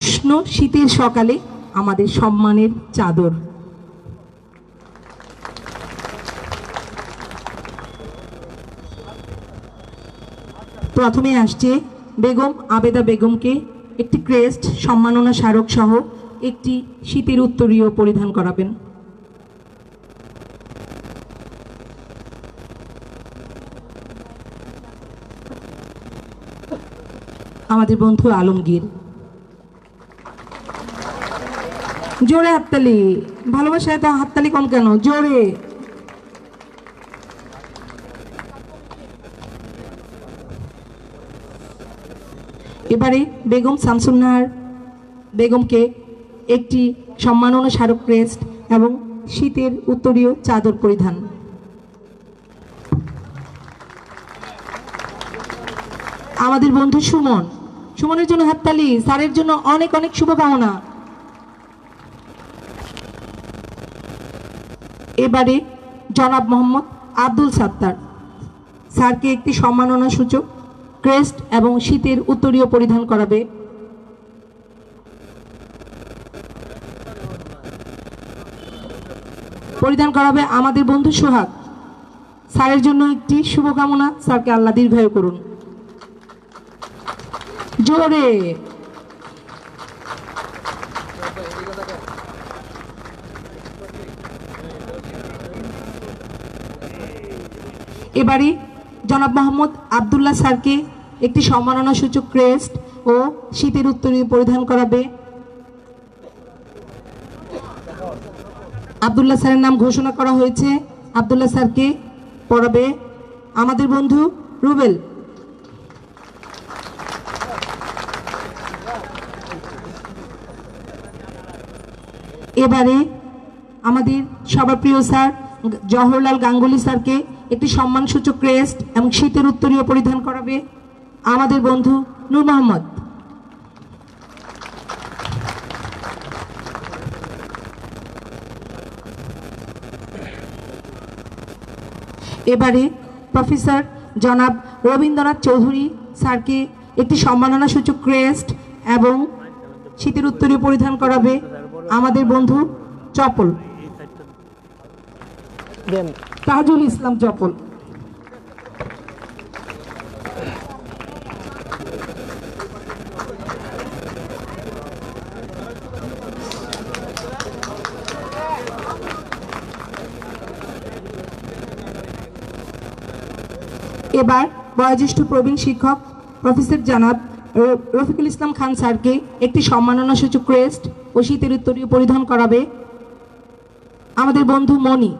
উষ্ণ শীতের সকালে আমাদের সম্মানের চাদর। প্রথমে আসছে বেগম আবেদা বেগমকে একটি ক্রেস্ট, সম্মাননা স্মারক সহ একটি শীতের উত্তরীয় পরিধান করাবেন। আমাদের বন্ধু আলমগীর। জোরে হাততালি। ভালোবাসা তো হাততালি কম কেন? জোরে। এবারে বেগম শামসুন্নাহার বেগমকে একটি সম্মাননা স্মারক ক্রেস্ট এবং শীতের উত্তরীয় চাদর পরিধান। আমাদের বন্ধু সুমন। সুমনের জন্য হাততালি, স্যারের জন্য অনেক অনেক শুভকামনা। এবারে জনাব মোহাম্মদ আব্দুল সাত্তার স্যারকে একটি সম্মাননা সূচক, ক্রেস্ট এবং শীতের উত্তরীয় পরিধান করাবে। পরিধান করাবে আমাদের বন্ধু সোহাগ। স্যারের জন্য একটি শুভকামনা, স্যারকে আল্লাহ দীর্ঘায়ু করুন। জোরে! এবারে জনাব মোহাম্মদ আবদুল্লাহ স্যারকে একটি সম্মাননা সূচক ক্রেস্ট ও শীতের উত্তরীয় পরিধান করাবে। আবদুল্লাহ স্যারের নাম ঘোষণা করা হয়েছে। আবদুল্লাহ স্যারকে পড়াবে আমাদের বন্ধু রুবেল। এবারে আমাদের সবার প্রিয় স্যার জওহরলাল গাঙ্গুলি স্যারকে একটি সম্মানসূচক ক্রেস্ট এবং শীতের উত্তরীয় পরিধান করাবে আমাদের বন্ধু নূর মোহাম্মদ এবারে প্রফেসর জনাব রবীন্দ্রনাথ চৌধুরী স্যারকে একটি সম্মাননা সূচক ক্রেস্ট এবং শীতের উত্তরীয় পরিধান করাবে আমাদের বন্ধু চপল। তাজুল ইসলাম চপল এবার বয়োজ্যেষ্ঠ প্রবীণ শিক্ষক প্রফেসর জানাব রফিকুল ইসলাম খান স্যারকে একটি সম্মাননা সূচক ক্রেস্ট ও শীতের উত্তরীয় পরিধান করাবে। আমাদের বন্ধু মণি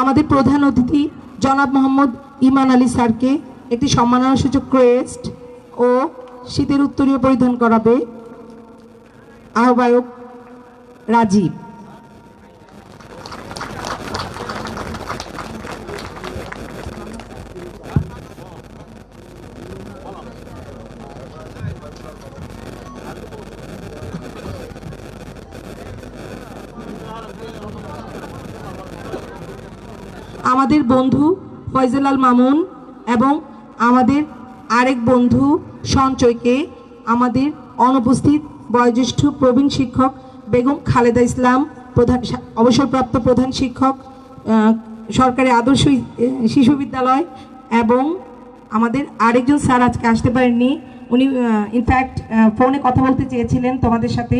আমাদের প্রধান অতিথি জনাব মোহাম্মদ ইমান আলী স্যারকে একটি সম্মাননা সূচক ক্রেস্ট ও শীতের উত্তরীয় পরিধান করাবে। আহ্বায়ক রাজীব আমাদের বন্ধু ফয়জলাল মামুন এবং আমাদের আরেক বন্ধু সঞ্চয়কে আমাদের অনুপস্থিত বয়োজ্যেষ্ঠ প্রবীণ শিক্ষক বেগম খালেদা ইসলাম, প্রধান অবসরপ্রাপ্ত প্রধান শিক্ষক সরকারি আদর্শ শিশু বিদ্যালয় এবং আমাদের আরেকজন স্যার আজকে আসতে পারেননি। উনি ইনফ্যাক্ট ফোনে কথা বলতে চেয়েছিলেন তোমাদের সাথে।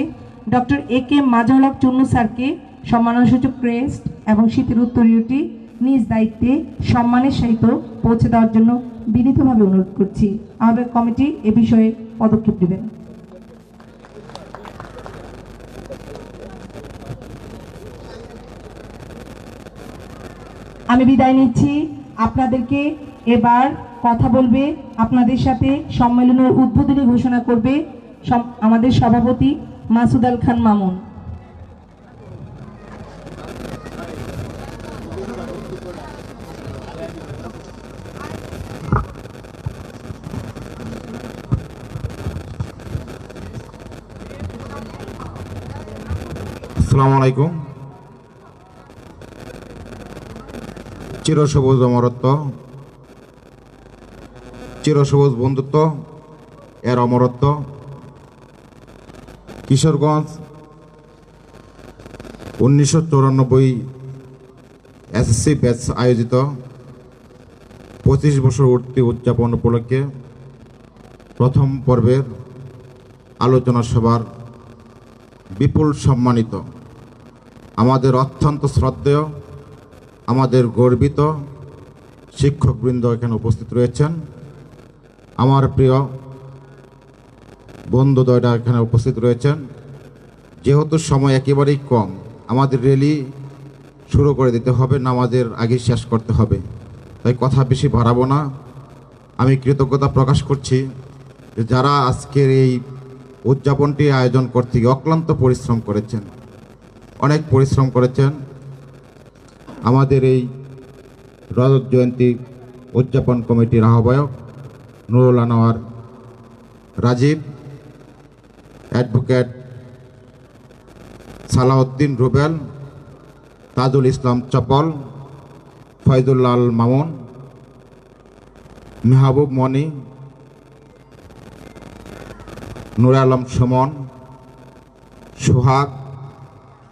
ডক্টর এ কে মাজাহলক চুন্নু স্যারকে সম্মানসূচক ক্রেস্ট এবং শীতের উত্তরীয়টি নিজ দায়িত্বে সম্মানের সহিত পৌঁছে দেওয়ার জন্য বিনীতভাবে অনুরোধ করছি। আহ্বায়ক কমিটি এ বিষয়ে পদক্ষেপ নেবেন। আমি বিদায় নিচ্ছি। আপনাদেরকে এবার কথা বলবে, আপনাদের সাথে সম্মেলনের উদ্বোধনী ঘোষণা করবে আমাদের সভাপতি মাসুদ আল খান মামুন। আসসালামু আলাইকুম। চিরসবুজ অমরত্ব। চিরসবুজ বন্ধুত্ব, এর অমরত্ব। কিশোরগঞ্জ, উনিশশো চৌরানব্বই এসএসসি ব্যাচ আয়োজিত। পঁচিশ বছর উঠতি উদযাপন উপলক্ষে প্রথম পর্বের আলোচনা সভার বিপুল সম্মানিত। আমাদের অত্যন্ত শ্রদ্ধেয়, আমাদের গর্বিত শিক্ষকবৃন্দ এখানে উপস্থিত রয়েছেন। আমার প্রিয় বন্ধুদ্বয়রা এখানে উপস্থিত রয়েছেন। যেহেতু সময় একেবারেই কম, আমাদের র্যালি শুরু করে দিতে হবে, নামাজের আগে শেষ করতে হবে। তাই কথা বেশি বাড়াবো না। আমি কৃতজ্ঞতা প্রকাশ করছি যে যারা আজকের এই উদযাপনটি আয়োজন করতে অক্লান্ত পরিশ্রম করেছেন অনেক পরিশ্রম করেছেন। আমাদের এই রজত জয়ন্তী উদযাপন কমিটির আহ্বায়ক নুরুল আনোয়ার রাজীব, অ্যাডভোকেট সালাউদ্দিন রুবেল, তাজুল ইসলাম চপল ফয়জুল্লাল মামুন, মেহবুব মনি নুর আলম সুমন, সোহাগ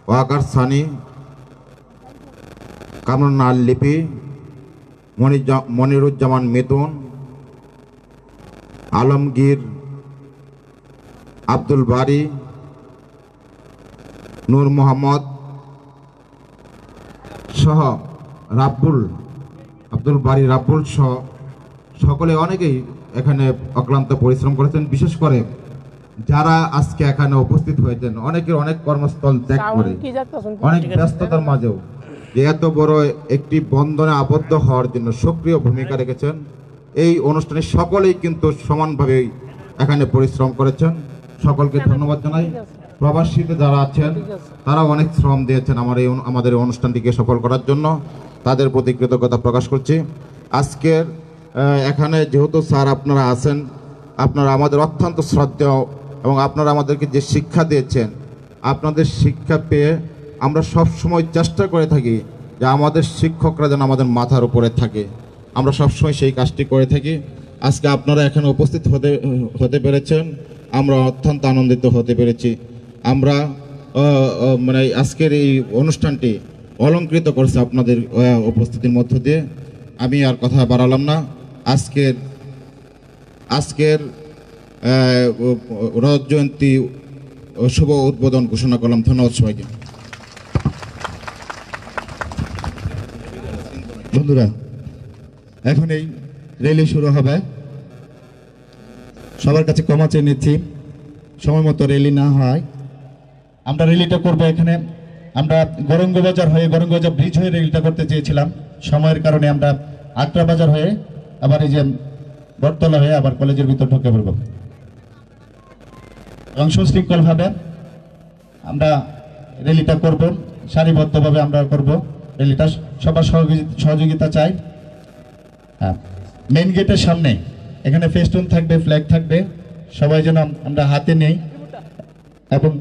ওয়াকার সানি কামরুন লিপি মনিরুজ্জামান মিতুন, আলমগীর, আব্দুল বারি, নূর মোহাম্মদ সহ রাব্বুল, আব্দুল বারি, রাব্বুল সহ সকলে অনেকেই এখানে অক্লান্ত পরিশ্রম করেছেন। বিশেষ করে যারা আজকে এখানে উপস্থিত হয়েছেন অনেকের অনেক কর্মস্থল ত্যাগ করে অনেক ব্যস্ততার মাঝেও যে এত বড় একটি বন্ধনে আবদ্ধ হওয়ার জন্য সক্রিয় ভূমিকা রেখেছেন। এই অনুষ্ঠানে সকলেই কিন্তু সমানভাবে এখানে পরিশ্রম করেছেন। সকলকে ধন্যবাদ জানাই। প্রবাসীতে যারা আছেন তারা অনেক শ্রম দিয়েছেন আমার এই আমাদের এই অনুষ্ঠানটিকে সফল করার জন্য। তাদের প্রতি কৃতজ্ঞতা প্রকাশ করছি। আজকের এখানে যেহেতু স্যার আপনারা আছেন আপনারা আমাদের অত্যন্ত শ্রদ্ধেয় এবং আপনারা আমাদেরকে যে শিক্ষা দিয়েছেন, আপনাদের শিক্ষা পেয়ে আমরা সব সময় চেষ্টা করে থাকি যে আমাদের শিক্ষকরা যেন আমাদের মাথার উপরে থাকে। আমরা সবসময় সেই কাজটি করে থাকি। আজকে আপনারা এখানে উপস্থিত হতে হতে পেরেছেন। আমরা অত্যন্ত আনন্দিত হতে পেরেছি। আমরা মানে আজকের এই অনুষ্ঠানটি অলঙ্কৃত করছে আপনাদের উপস্থিতির মধ্য দিয়ে। আমি আর কথা বাড়ালাম না। আজকের আজকের রজত জয়ন্তী শুভ উদ্বোধন ঘোষণা করলাম। ধন্যবাদ সবাইকে। বন্ধুরা, এখন এই রেলি শুরু হবে। সবার কাছে ক্ষমা চেয়ে নিচ্ছি। সময় মতো র্যালি না হয়। আমরা রেলিটা করব এখানে। আমরা গরঙ্গ বাজার হয়ে গরঙ্গ বাজার ব্রিজ হয়ে রেলিটা করতে চেয়েছিলাম। সময়ের কারণে আমরা আটরা বাজার হয়ে আবার এই যে বটতলা হয়ে আবার কলেজের ভিতর ঢুকে পড়ব। এবং সুশৃঙ্খলভাবে আমরা র্যালিটা করব, সারিবদ্ধভাবে আমরা করব। র্যালিটা সবার সহযোগি- সহযোগিতা চাই। হ্যাঁ মেন গেটের সামনে, এখানে ফেস্টুন থাকবে ফ্ল্যাগ থাকবে, সবাই যেন আমরা হাতে নেই। এবং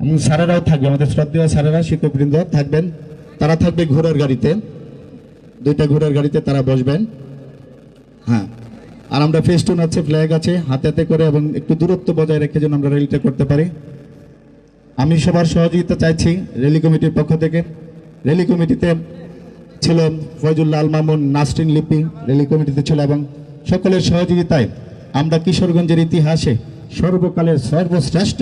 এবং স্যারেরাও থাকবে, আমাদের শ্রদ্ধেয় স্যারেরা, শিক্ষকবৃন্দ থাকবেন। তারা থাকবে ঘোড়ার গাড়িতে। দুইটা ঘোড়ার গাড়িতে তারা বসবেন। হ্যাঁ আর আমরা ফেস্টুন আছে, ফ্ল্যাগ আছে হাতে হাতে করে এবং একটু দূরত্ব বজায় রেখে যেন আমরা র্যালিটা করতে পারি। আমি সবার সহযোগিতা চাইছি র্যালি কমিটির পক্ষ থেকে। র্যালি কমিটিতে ছিল ফয়জুল্লাহ আল মামুন, নাসরিন লিপি র্যালি কমিটিতে ছিল এবং সকলের সহযোগিতায় আমরা কিশোরগঞ্জের ইতিহাসে সর্বকালের সর্বশ্রেষ্ঠ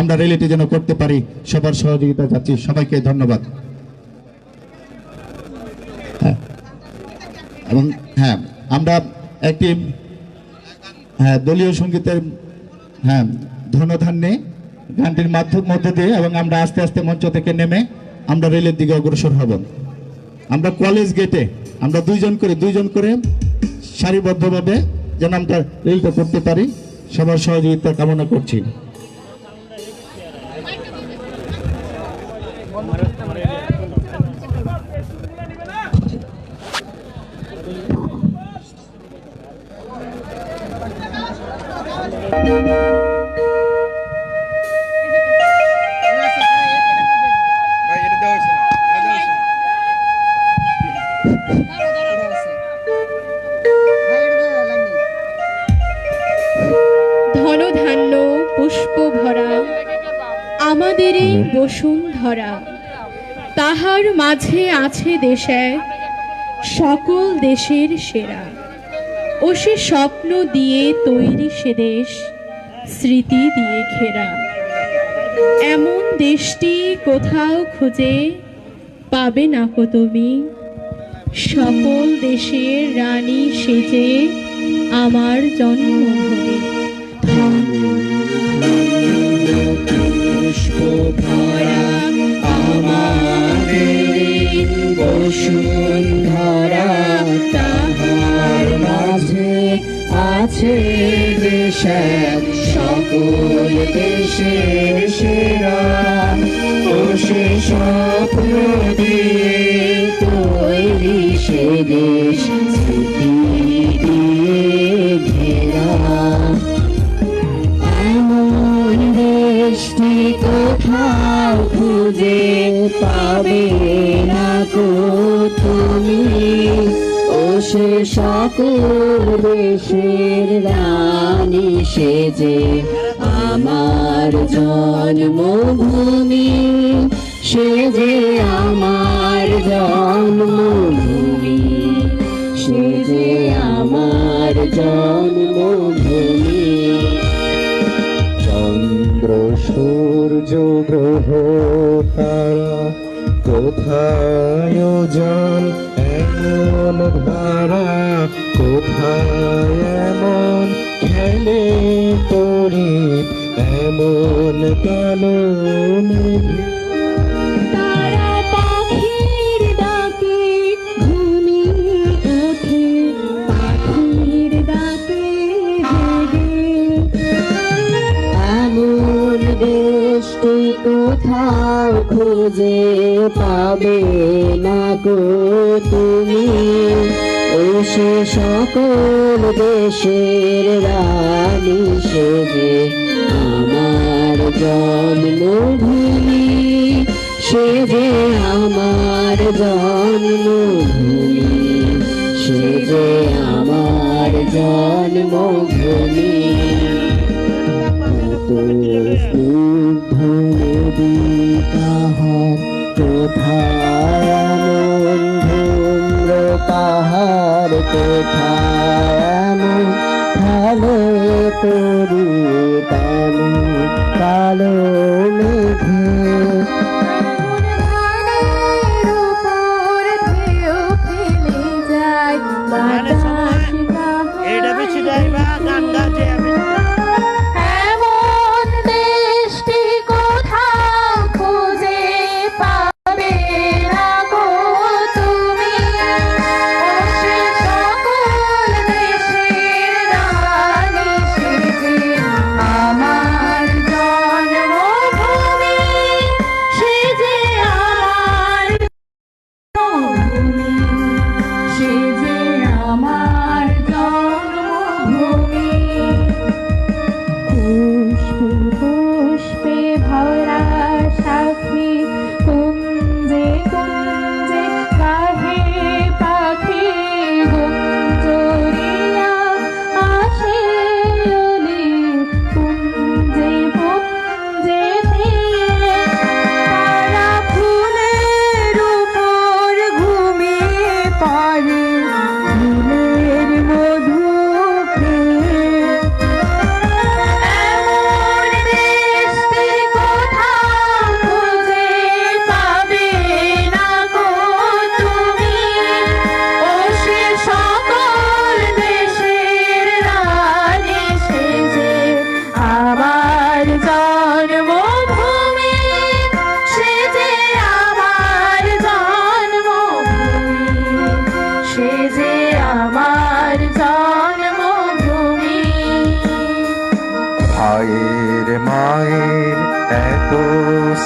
আমরা র্যালিটি যেন করতে পারি, সবার সহযোগিতা চাচ্ছি, সবাইকে ধন্যবাদ। হ্যাঁ। এবং হ্যাঁ আমরা একটি হ্যাঁ দলীয় সঙ্গীতের হ্যাঁ ধনধান্যে গানটির মাধ্যম, মধ্য দিয়ে এবং আমরা আস্তে আস্তে মঞ্চ থেকে নেমে আমরা রেলের দিকে অগ্রসর হব। আমরা কলেজ গেটে, আমরা দুইজন করে দুইজন করে সারিবদ্ধভাবে যেন আমরা রেলটা করতে পারি, সবার সহযোগিতা কামনা করছি। তাহার মাঝে আছে দেশ এক, সকল দেশের সেরা। ও সে স্বপ্ন দিয়ে তৈরি সে দেশ, স্মৃতি দিয়ে ঘেরা। এমন দেশটি কোথাও খুঁজে পাবে না কো তুমি? সকল দেশের রানী সেজে আমার জন্মভূমি। আমাদের বসুন্ধরা তাহার মাঝে আছে দেশ এক, সকল দেশের সেরা। ও সে তৈরি সে দেশ কোথাও খুঁজে পাবে না কো তুমি ও সে রানী সেজে আমার জন্মভূমি, সেজে আমার জন্মভূমি, সেজে আমার জন্মভূমি। চন্দ্র, সূর্য, গ্রহ, তারা কোথায় যান এমন ধারা কোথায় এমন খেলে তরি এমন কালো মেঘে পাবে না গো তুমি? ও সে সকল দেশের রানী সেজে আমার জন্মভূমি, সেজে আমার জন্মভূমি, সেজে আমার জন্মভূমি। স্নিগ্ধ নদী তাহার পাহাড় কোথায় ভালো তেমন কালো মেঘে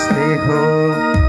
最后。